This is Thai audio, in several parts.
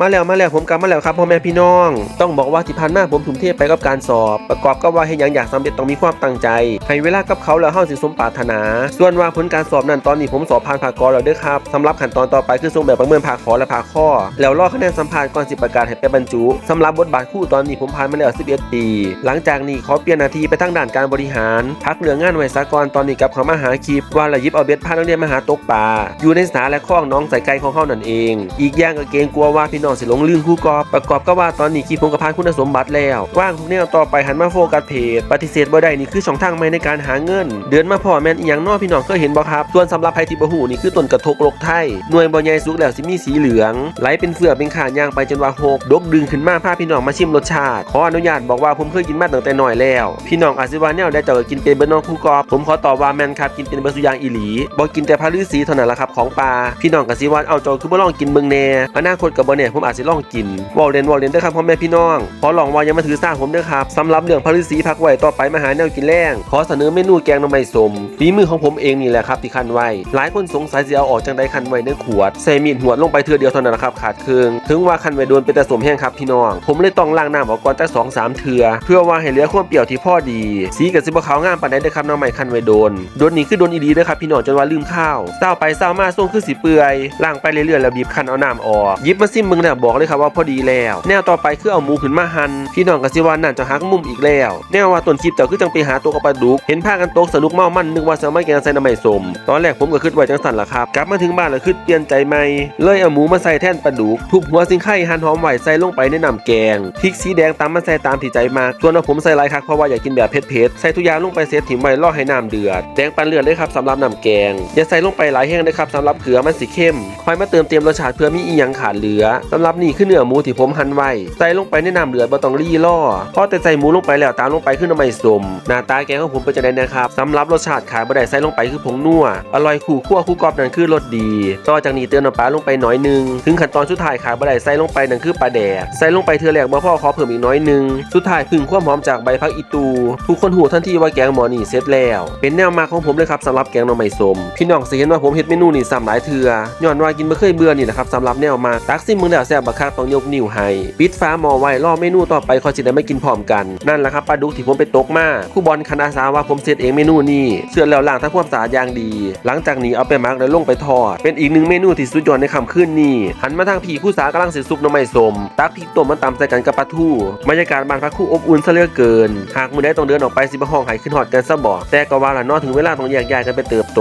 มาแล้วมาแล้วผมกลับมาแล้วครับพ่อแม่พี่น้อง ต้องบอกว่าที่ผ่านมาผมทุ่มเทไปกับการสอบ ประกอบกับว่าให้ยังอยากสำเร็จต้องมีความตั้งใจให้เวลากับเขาแล้วเฮาสิสมปรารถนา ส่วนว่าผลการสอบนั้นตอนนี้ผมสอบผ่านภาคกอแล้วเด้อครับสำหรับขั้นตอนต่อไปคือส่งแบบประเมินภาคขอและภาคข้อ แล้วรอคะแนนสัมภาษณ์ก่อนสิประกาศให้ไปบรรจุสำหรับบทบาทคู่ตอนนี้ผมผ่านมาแล้ว11ปี หลังจากนี้ขอเปลี่ยนนาทีไปทางด้านการบริหาร พักเรื่องงานไว้ซะก่อนตอนนี้กับเขามาหาคลิปว่าละหยิบเอาเบ็ดพานักเรียนมาหาตกปลาอยู่ในสนาและคลองน้องใส่ไก่ของเขานั่นเอง อีกอย่างก็เกรงกลัวว่าพี่น้องสิหลงลืมคู่กอบประกอบกับว่าตอนนี้คลิปผมก็ผ่านคุณสมบัติแล้วว่างทุกแนวต่อไปหันมาโฟกัสเพจปฏิเสธบ่ได้นี่คือช่องทางใหม่ในการหาเงิน เดือนมาพอแม่นอีหยังน้อพี่น้องเคยเห็นบ่ครับส่วนสำหรับไผที่บ่ฮู้นี่คือต้นกระทกโลกไทยหน่วยบ่ใหญ่สุกแล้วสิมีสีเหลืองไหลเป็นเฟือเป็นขาย่างไปจนว่าหกดกดึงขึ้นมาพาพี่น้องมาชิมรสชาติ ขออนุญาตบอกว่าผมเคยกินมาตั้งแต่น้อยแล้ว พี่น้องอาจสิว่าแนวได้เจ้าก็กินเป็นเบิ่น้องคู่กอบผมขอตอบว่าแมนครับกินเป็นเบิ่สุยางอีหลีบ่กินแต่พระฤาษีเท่านั้นละครับของปลาพี่น้องก็สิว่าเอาจ้าคือบ่ลองกินเบิ่งแน่อนาคตก็บ่แน่ผมอาจสิลองกินว้าเลนว้าเลนเด้อครับพ่อแม่พี่น้อง ขอลองว่าย่ามาถือสร้างผมเด้อครับสำหรับเรื่องพระฤาษีพักไว้ต่อไปมาหาแนวกินแรงขอเสนอเมนูแกงน่อไม้สมฝีมือของผมเองนี่แหละครับที่คันไว้ หลายคนสงสัยสิเอาออกจังไดคันไว้ในขวดใส่มีดหัวลงไปเทือเดียวเท่านั้นแหละครับขาดเครื่องถึงว่าคันไว้โดนเป็นแต่สมแห้งครับพี่น้อง ผมเลยต้องล้างน้ำออกก่อนจักสองสามเทือเพื่อว่าให้เหลือความเปรี้ยวที่พ่อดี สีกับสิบ่ขาวงามปานใดเด้อครับน้องใหม่คันไว้โดนโดนนี่คือโดนอีดีเด้อครับพี่น้องจนว่าลืมข้าวเศร้าไปเศร้ามาส่งคือสิเปื่อยล้างไปเรื่อยๆแล้วบีบคันเอาน้ำออกหยิบมาซิมมึงแล้วบอกเลยครับว่าพอดีแล้ว แนวต่อไปคือเอาหมูขึ้นมาหั่นพี่น้องกสิวานั่นจะหักมุมอีกแล้ว แนวว่าต้นคลิปเจ้าคือจังไปหาตัวกับปลาดุก เห็นพากันตกสนุกเมามันนึกว่าจะไม่แกงใส่น้ำใหม่สม ตอนแรกผมก็คิดไว้จังสันล่ะครับ กลับมาถึงบ้านแล้วคิดเปลี่ยนใจใหม่ เลยเอาหมูมาใส่แท่นปลาดุก ทุบหัวสิงไข่หั่นหอมไหวใส่ลงไปในน้ำแกง พริกสีแดงตามมาใส่ตามที่ใจมากส่วนเอาผมใส่ลายคักเพราะว่าอยากกินแบบเผ็ดๆ ใส่ทุกอย่างลงไปเสร็จถิ่มไว้รอให้น้ำเดือด แดงปันเลือดเลยครับสำหรับน้ำแกง อย่าใส่ลงไปหลายแห้งนะครับสำหรับเกลือมันสีเข้มคอยมาเติมเต็มรสชาติเพื่อมีอีหยังขาดเหลือสำหรับนี่คือเนื้อหมูที่ผมหั่นไว้ใส่ลงไปในน้ำเดือดบ่ต้องรีล่อพอแต่ใส่หมูลงไปแล้วตามลงไปคือน้ำมันสมหน้าตาแกงของผมเป็นจังไดนะครับสำหรับรสชาติขายบ่ได้ใส่ลงไปคือผงนัวอร่อยคู่คั่วคู่กรอบนั่นคือรสดีต่อจากนี้เติมน้ำปลาลงไปหน้อยหนึงถึงขั้นตอนสุดท้ายขายบ่ได้ใส่ลงไปนั่นคือปลาแดกใส่ลงไปเทือแรกบ่พอขอเพิ่มอีกน้อยหนึงสุดท้ายพึ่งความหอมจากใบพักอีตูทุกคนหูทันทีว่าแกงหมอนี่เสร็จแล้ว เป็นแนวมาของผมเลยครับสำหรับแกงหน่อไม้ส้มพี่น้องสิเห็นว่าผมเฮ็ดเมนูนี่ซ้ำหลายเทือย้อนว่ากินบ่เคยเบื่อนี่นะครับสำหรับแนวมาตักซิมมึงแล้วแซ่บบักคักต้องยกนิ้วให้ปิดฟ้าหมอไว้รอเมนูต่อไปคอยสิได้ไมากินพร้อมกันนั่นแหละครับปลาดุกที่ผมไปตกมาคู่บอลคณะสาว่าผมเซตเองเมนูนี้เชื่อแล้วล้างทำความสะอาดอย่างดี หลังจากนี้เอาไปมักแล้วลงไปทอด เป็นอีกหนึ่งเมนูที่สุดยอดในค่ำคืนนี้หันมาทางผีคู่สากำลังเสียซุปน้ำไม้สมตักพริกต้มมาตำใส่กันกับปลาทูบรรยากาศบ้านพักคู่อบอุ่นซะเหลือเกิน หากมือได้ต้องเดินออกไปสิบห้องหายขึ้นหอดกันซะบ่แต่ก็ว่าละนอถึงเวลาต้องแยกย้ายกันไปเติบโต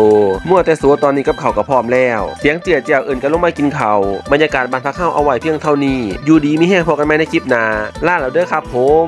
มั่วแต่สัวตอนนี้กับเขาก็พร้อมแล้ว เสียงเจียเจียเอิ่นกันลงมากินเขาบรรยากาศบ้านพักข้าเอาไว้เพียงเท่านี้ อยู่ดีมีแห้งพอกันไหมในคลิปหน้าล่าแล้วเด้อครับผม